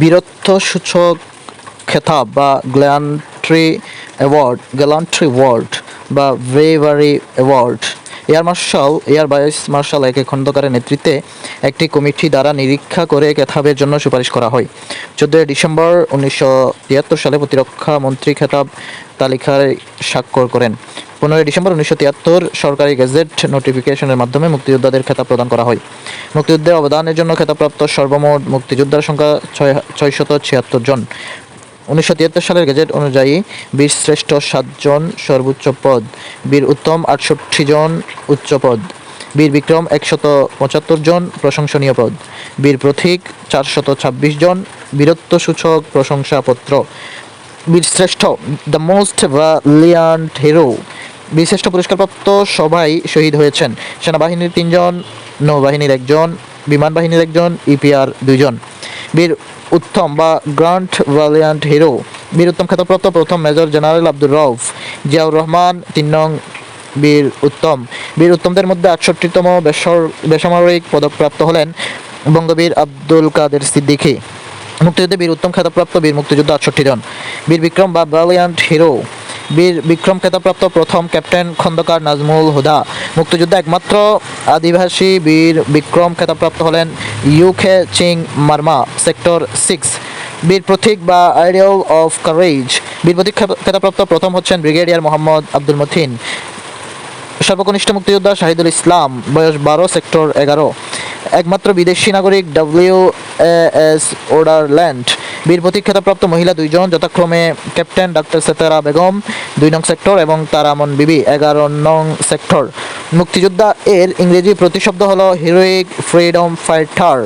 বীরত্বসূচক খেতাব বা গ্ল্যান্ট্রি অ্যাওয়ার্ড গ্যালান্ট্রি ওয়ার্ড বা bravery award. Air marshal, air vice marshal A খন্দকারের নেতৃত্বে একটি কমিটি দ্বারা নিরীক্ষা করে খেতাবের জন্য সুপারিশ করা হয়। চোদ্দোই ডিসেম্বর উনিশশো তিয়াত্তর সালে প্রতিরক্ষা মন্ত্রী খেতাব তালিকায় স্বাক্ষর করেন। পনেরোই ডিসেম্বর উনিশশো তিয়াত্তর সরকারি গেজেট নোটিফিকেশনের মাধ্যমে মুক্তিযোদ্ধাদের খেতাব প্রদান করা হয়। মুক্তিযুদ্ধের অবদানের জন্য খেতাবপ্রাপ্ত সর্বমোট মুক্তিযোদ্ধার সংখ্যা ছয়, ছয়শত ছিয়াত্তর জন। উনিশশো তিয়াত্তর সালের গেজেট অনুযায়ী বীর শ্রেষ্ঠ সাতজন সর্বোচ্চ পদ, বীর উত্তম আটষট্টি জন উচ্চ পদ, বীর বিক্রম একশত পঁচাত্তর জন প্রশংসনীয় পদ, বীর প্রথিক চারশত ছাব্বিশ জন বীরত্বসূচক প্রশংসাপত্র। বীরশ্রেষ্ঠ দ্য মোস্ট ভ্যালিয়ান্ট হিরো বীরশ্রেষ্ঠ পুরস্কারপ্রাপ্ত সবাই শহীদ হয়েছেন। সেনাবাহিনীর তিনজন, নৌবাহিনীর একজন বিমান বাহিনীর একজন, ইপিআর দুইজন। বীর উত্তম বা গ্রান্ট ভ্যালিয়ান্ট হিরো। বীর উত্তম খেতাবপ্রাপ্ত প্রথম মেজর জেনারেল আব্দুর রউফ, জিয়াউর রহমান, তিন নং বীর উত্তম। বীর উত্তমদের মধ্যে আটষট্টিতম বেসর বেসামরিক পদকপ্রাপ্ত হলেন বঙ্গবীর আব্দুল কাদের সিদ্দিকী। মুক্তিযুদ্ধে বীর উত্তম খেতাবপ্রাপ্ত বীর মুক্তিযোদ্ধা আটষট্টি জন বীর বিক্রম বা ব্যালিয়ান্ট হিরো। বীর বিক্রম খেতাবপ্রাপ্ত প্রথম ক্যাপ্টেন খন্দকার নাজমুল হুদা। মুক্তিযুদ্ধে একমাত্র আদিবাসী বীর বিক্রম খেতাবপ্রাপ্ত হলেন ইউখে চিং মার্মা, সেক্টর সিক্স বীর প্রতীক বা আইডিয়াল অফ কারেজ বীর প্রতীক খেতা- খেতাবপ্রাপ্ত প্রথম হচ্ছেন ব্রিগেডিয়ার মোহাম্মদ আব্দুল মথিন সর্বকনিষ্ঠ মুক্তিযোদ্ধা শাহিদুল ইসলাম, বয়স বারো, সেক্টর এগারো। একমাত্র বিদেশি নাগরিক ডব্লিউ এস ওডারল্যান্ড। বীর প্রতীক খেতাবপ্রাপ্ত মহিলা দুইজন, যথাক্রমে ক্যাপ্টেন ডক্টর সেতারা বেগম, দুই নং সেক্টর এবং তারামন বিবি, এগারো নং সেক্টর। মুক্তিযোদ্ধা এর ইংরেজি প্রতিশব্দ হল হিরোইক ফ্রিডম ফাইটার